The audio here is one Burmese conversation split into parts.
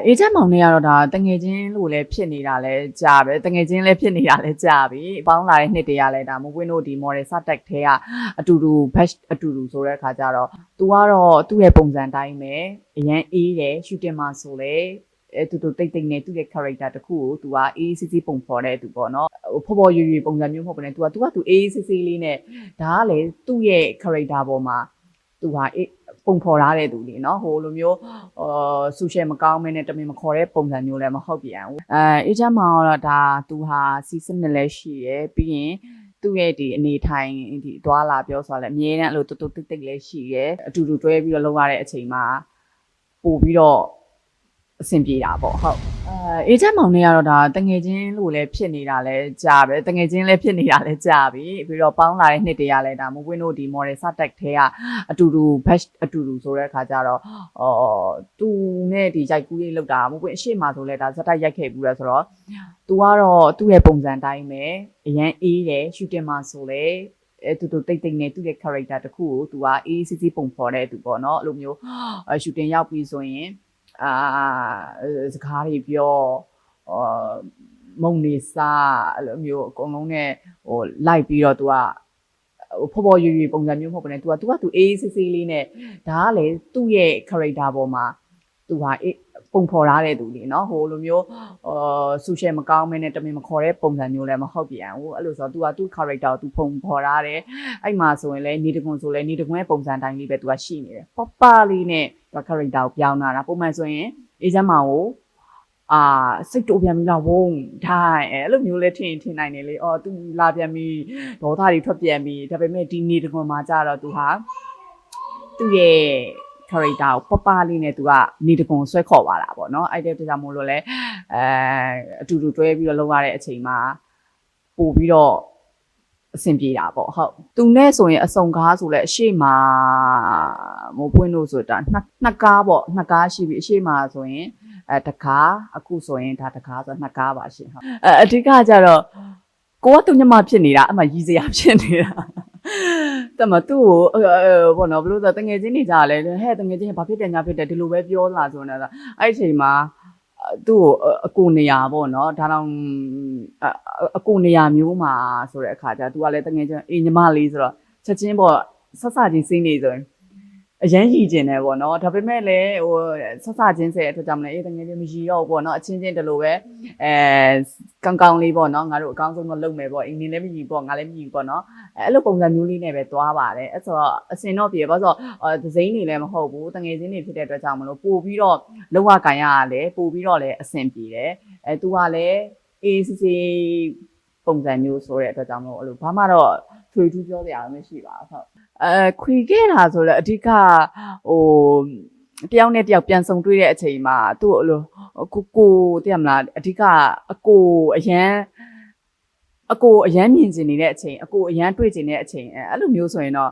အေဂျင့်မောင်နဲ့ကတော့ဒါတငယ်ချင်းလို့လည်းဖြစ်နေတာလည်းကြာပဲတငယ်ချင်းလည်းဖြစ်နေတာလည်းကြာပြီအပေါင်းလာတဲ့နှစ်တည်းကလည်းဒါမဝင်းတို့ဒီ model စတက်ထဲကအတူတူ batch အတူတူဆိုတဲ့အခါကျတော့ तू ကတော့သူ့ရဲ့ပုံစံတိုင်းပဲအရန်အေးတယ် shooting မှာဆိုလေအဲတူတူတိတ်တိတ်နဲ့သူ့ရဲ့ character တခုကို तू ကအေးစစ်စစ်ပုံဖော်တဲ့သူပေါ့နော်ဟိုဖော်ဖော်ရွရွပုံစံမျိုးမဟုတ်ဘဲနဲ့ तू က तू က तू အေးစစ်စစ်လေးနဲ့ဒါကလေသူ့ရဲ့ character ပေါ်မှာ तू ဟာအေး ပုံဖော်ထားတဲ့သူလေနော်ဟိုလိုမျိုးအာဆူရှယ်မကောင်းမဲနဲ့တမင်မခေါ်တဲ့ပုံစံမျိုးလည်းမဟုတ်ပြန်ဘူးအဲအေဂျင့်မောင်ကတော့ဒါသူဟာစီစနစ်လည်းရှိရယ်ပြီးရင်သူ့ရဲ့ဒီအနေထိုင်ဒီသွားလာပြောဆိုလဲအမြဲတမ်းအဲ့လိုတူတူတိတ်တိတ်လည်းရှိရယ်အတူတူတွဲပြီးတော့လုပ်ရတဲ့အချိန်မှာပို့ပြီးတော့အဆင်ပြေတာပေါ့ဟုတ် အဲအေဂျင့်မောင်နဲ့ကတော့ဒါတငယ်ချင်းလို့လည်းဖြစ်နေတာလည်းကြာပဲတငယ်ချင်းလည်းဖြစ်နေတာလည်းကြာပြီပြီးတော့ပေါင်းလာတဲ့နှစ်တည်းကလည်းဒါမဝင်းတို့ဒီ model စတက်ထဲကအတူတူ batch အတူတူဆိုတဲ့အခါကျတော့အော်သူနဲ့ဒီရိုက်ကူးလေးလောက်တာမဝင်းအရှိမဆိုလဲဒါဇက်တိုက်ရိုက်ခဲ့ဘူးလဲဆိုတော့ तू ကတော့သူ့ရဲ့ပုံစံတိုင်းပဲအရန်အေးတယ် shooting မှာဆိုလဲအဲတူတူတိတ်တိတ်နဲ့သူ့ရဲ့ character တခုကို तू ကအေးစစ်စစ်ပုံဖော်တဲ့သူပေါ့နော်အဲ့လိုမျိုး shooting ရောက်ပြီးဆိုရင် အာစကားတွေပြောအာမုံနေစားအဲ့လိုမျိုးအကုန်လုံးနဲ့ဟိုလိုက်ပြီးတော့ तू ကဟိုဖော်ဖော်ရွရွပုံစံမျိုးမဟုတ်ဘဲနဲ့ तू က तू က तू အေးစစ်စစ်လေးနဲ့ဒါကလေသူ့ရဲ့ character ပေါ်မှာ तू ဟာအေးပုံဖော်ထားတဲ့သူလေနော်ဟိုလိုမျိုးအာဆူရှယ်မကောင်းမဲနဲ့တမင်မခေါ်တဲ့ပုံစံမျိုးလည်းမဟုတ်ပြန်ဘူးအဲ့လိုဆိုတော့ तू ကသူ့ character ကို तू ပုံဖော်ထားတယ်အဲ့မှာဆိုရင်လည်းနေတကွန်ဆိုလည်းနေတကွန်ရဲ့ပုံစံတိုင်းလေးပဲ तू ကရှိနေတယ်ပပလေးနဲ့ तू character ကိုပြောင်းလာတာပုံမှန်ဆိုရင်အေဂျင့်မောင်ကိုအာစိတ်တိုးပြန်ပြီလားဝုန်းထိုင်အဲ့လိုမျိုးလဲထင်ထင်နိုင်တယ်လေအော် तू လာပြန်ပြီဒေါသတွေထွက်ပြန်ပြီဒါပေမဲ့ဒီနေတကွန်မှာကြတော့ तू ဟာသူ့ရဲ့ character ကိုပပလေးနဲ့သူကနေတကွန်ဆွဲခေါ်ပါတာပေါ့နော်အဲ့တဲ့တကြောင်မို့လို့လဲအဲအတူတူတွဲပြီးတော့လုပ်ရတဲ့အချိန်မှာပို့ပြီးတော့အဆင်ပြေတာပေါ့ဟုတ်သူနဲ့ဆိုရင်အစုံကားဆိုလဲအရှိမမိုးပွင့်လို့ဆိုတာနှစ်နှစ်ကားပေါ့နှစ်ကားရှိပြီအရှိမဆိုရင်အဲတကားအခုဆိုရင်ဒါတကားဆိုနှစ်ကားပါရှင်ဟုတ်အဲအဓိကကျတော့ကိုကသူညမဖြစ်နေတာအမှရီစရာဖြစ်နေတာ တမသူ့ကိုဘောနော်ဘလို့ဆိုတငယ်ချင်းနေကြလဲဟဲ့တငယ်ချင်းဘာဖြစ်တယ်ညာဖြစ်တယ်ဒီလိုပဲပြောလာဆိုနေတာအဲ့ဒီအချိန်မှာသူ့ကိုအကူနေရပေါ့နော်ဒါတော့အကူနေရမျိုးမှာဆိုတဲ့အခါကျ तू ကလည်းတငယ်ချင်းအေးညီမလေးဆိုတော့ချက်ချင်းပေါ့ဆက်စချင်းစင်းနေဆိုရင် အရန်ရည်ကျင်တယ်ပေါ့နော်ဒါပေမဲ့လည်းဟိုဆက်စချင်းစေအတွက်ကြောင့်လည်းအေးတငယ်ချင်းမရည်တော့ပေါ့နော်အချင်းချင်းတလို့ပဲအဲကောင်းကောင်းလေးပေါ့နော်ငါတို့အကောင်းဆုံးတော့လုပ်မယ်ပေါ့အင်းနေလည်းမရည်ပေါ့ငါလည်းမရည်ပေါ့နော်အဲအဲ့လိုပုံစံမျိုးလေးနဲ့ပဲသွားပါတယ်အဲ့ဆိုတော့အစင်တော့ပြေဘာလို့ဆိုတော့ဒဇိန်းတွေလည်းမဟုတ်ဘူးတငယ်ချင်းတွေဖြစ်တဲ့အတွက်ကြောင့်မလို့ပို့ပြီးတော့လောကကန်ရရလဲပို့ပြီးတော့လည်းအဆင်ပြေတယ်အဲ तू ကလည်းအေးစစ်စစ်ပုံစံမျိုးဆိုတဲ့အတွက်ကြောင့်မလို့အဲ့လိုဘာမှတော့ ထွေထူးပြောစရာမရှိပါဘူးဟုတ်အဲခွေခဲ့တာဆိုတော့အဓိကဟိုတယောက်နဲ့တယောက်ပြန်ဆုံတွေ့တဲ့အချိန်မှာသူ့လိုကိုကိုတည်ရမလားအဓိကအကိုအရန်အကိုအရန်မြင်ကျင်နေတဲ့အချိန်အကိုအရန်တွေ့ကျင်တဲ့အချိန်အဲ့လိုမျိုးဆိုရင်တော့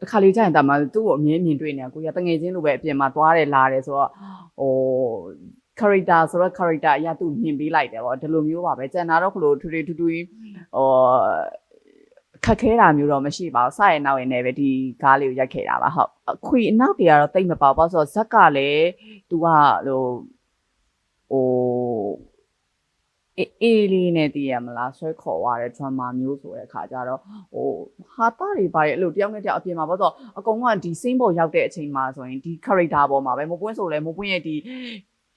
တခါလေးကြာရင်တာမှသူ့ကိုအမြင်မြင်တွေ့နေတာကိုရတငယ်ချင်းလိုပဲအပြင်မှာသွားတယ်လာတယ်ဆိုတော့ဟို character ဆိုတော့ character အရာသူမြင်ပေးလိုက်တယ်ပေါ့ဒီလိုမျိုးပါပဲကျန်တာတော့ခလို့ထူထူထူထူဟို ခက်ခဲတာမျိုးတော့မရှိပါဘူးစရဲ့နောက်ရင်လည်းပဲဒီကားလေးကိုရိုက်ခဲ့တာပါဟုတ်အခွေအနောက်တွေကတော့တိတ်မပါဘူးဆိုတော့ဇက်ကလည်း तू ကဟိုဟိုအေးအေးလေးနဲ့တည်ရမလားဆွဲခေါ်သွားတဲ့ drama မျိုးဆိုတဲ့အခါကျတော့ဟိုဟာတာတွေပါရဲ့အဲ့လိုတယောက်နဲ့တယောက်အပြင်မှာပေါ့ဆိုအကုန်ကဒီ scene ပေါ်ရောက်တဲ့အချိန်မှာဆိုရင်ဒီ character ပေါ်မှာပဲမပွင့်ဆိုလဲမပွင့်ရဲ့ဒီ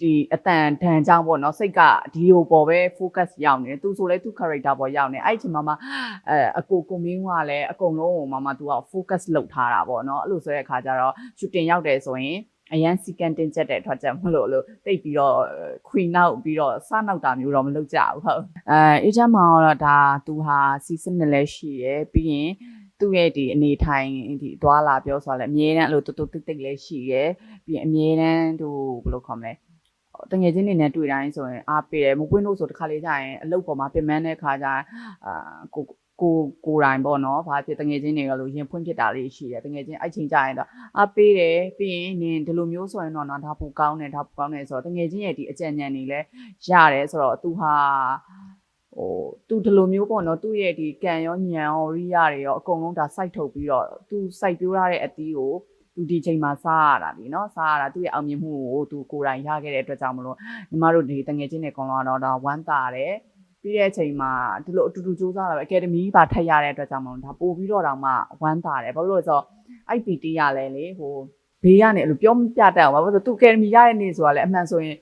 ဒီအတန်ဒဏ်ကြောင့်ပေါ့နော်စိတ်ကဒီလိုပေါ်ပဲ focus ရောက်နေတယ်သူဆိုလဲသူ character ပေါ်ရောက်နေအဲ့ဒီအချိန်မှာမှအဲအကိုကိုမင်းကလည်းအကုန်လုံးဟိုမှာမှ तू က focus လုပ်ထားတာပေါ့နော်အဲ့လိုဆိုတဲ့အခါကျတော့ shooting ရောက်တယ်ဆိုရင်အရန်စီကန်တင်ချက်တဲ့ထွက်ချက်မလို့လို့တိတ်ပြီးတော့ခွီနောက်ပြီးတော့စနောက်တာမျိုးတော့မလုပ်ကြဘူးဟုတ်အဲအေဂျင့်မောင်ကတော့ဒါသူဟာစီစနစ်လည်းရှိရယ်ပြီးရင်သူ့ရဲ့ဒီအနေထိုင်ဒီသွားလာပြောဆိုလဲအမြဲတမ်းအဲ့လိုတူတူတိတ်တိတ်လည်းရှိရယ်ပြီးရင်အမြဲတမ်းသူဘယ်လိုခေါ်မလဲ တငယ်ချင်းတွေနဲ့တွေ့တိုင်းဆိုရင်အားပေးတယ်မပွင့်လို့ဆိုတခါလေးကြာရင်အလုပ်ပေါ်မှာပြင်ပန်းတဲ့ခါကျရင်အာကိုကိုကိုတိုင်းပေါ့နော်ဘာဖြစ်တငယ်ချင်းတွေကလို့ရင်ဖွင့်ဖြစ်တာလေးရှိတယ်တငယ်ချင်းအဲ့ချိန်ကြာရင်တော့အားပေးတယ်ပြီးရင်နင်ဒီလိုမျိုးဆိုရင်တော့နော်ဒါပူကောင်းတယ်ဒါပူကောင်းတယ်ဆိုတော့တငယ်ချင်းရဲ့ဒီအကြံဉာဏ်တွေလည်းရတယ်ဆိုတော့သူဟာဟိုသူဒီလိုမျိုးပေါ့နော်သူ့ရဲ့ဒီကံရောညံရောရိယတွေရောအကုန်လုံးဒါစိုက်ထုတ်ပြီးတော့သူစိုက်ပြိုးရတဲ့အတီးကို သူဒီချိန်မှာစားရတာလေနော်စားရတာသူ့ရဲ့အောင်မြင်မှုကိုသူကိုယ်တိုင်ရခဲ့တဲ့အတွက်ကြောင့်မလို့ညီမတို့ဒီတငယ်ချင်းတွေကောင်လာတော့ဒါဝမ်းသာတယ်ပြီးတဲ့အချိန်မှာဒီလိုအတူတူစူးစမ်းတာပဲအကယ်ဒမီပါထပ်ရတဲ့အတွက်ကြောင့်မလို့ဒါပို့ပြီးတော့တောင်မှဝမ်းသာတယ်ဘာလို့လဲဆိုတော့ IPT ရလဲလေဟိုဘေးကနေအဲ့လိုပြောမပြတတ်အောင်ဘာလို့ဆိုသူအကယ်ဒမီရတဲ့နေ့ဆိုတာလေအမှန်ဆိုရင်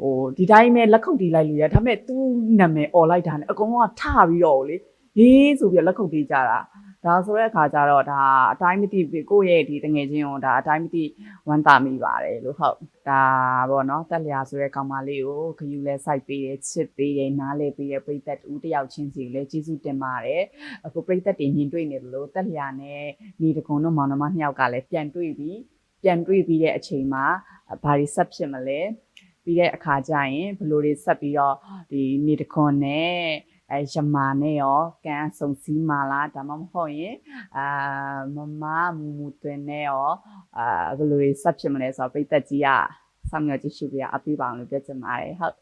ဟိုဒီတိုင်းပဲလက်ခုပ်တီးလိုက်လို့ရဒါပေမဲ့သူ့နာမည်អော်လိုက်တာနဲ့အကုန်လုံးကထပြီးတော့လေရေးဆိုပြီးလက်ခုပ်တီးကြတာ ဒါဆိုတဲ့အခါကျတော့ဒါအတိုင်းမသိကိုယ့်ရဲ့ဒီတငယ်ချင်းကိုဒါအတိုင်းမသိဝမ်းသာမိပါတယ်လို့ဟုတ်ဒါပေါ့နော်တက်လျာဆိုတဲ့ကောင်မလေးကိုခယူလဲစိုက်ပေးတယ်ချစ်ပေးတယ်နားလဲပေးတယ်ပြိသက်တူတယောက်ချင်းစီကိုလည်းကျေးဇူးတင်ပါတယ်အခုပြိသက်တင်ရင်တွေ့နေတယ်လို့တက်လျာနဲ့ညီတကုံတို့မောင်နှမနှစ်ယောက်ကလည်းပြန်တွေ့ပြီးပြန်တွေ့ပြီးတဲ့အချိန်မှာဘာတွေဆက်ဖြစ်မလဲပြီးတဲ့အခါကျရင်ဘယ်လိုတွေဆက်ပြီးတော့ဒီညီတခွန်နဲ့ အဲရမာနဲ့ရောကန်ဆုံစည်းမာလားဒါမှမဟုတ်ရင်အာမမမူမူတွင်နဲ့ရောအာဘယ်လိုတွေဆက်ဖြစ်မလဲဆိုတော့ပြိသက်ကြီးကစောင့်မျှော်ကြည့်ရှုပြရအပြည့်ပါအောင်လို့ပြောချင်ပါတယ်ဟုတ်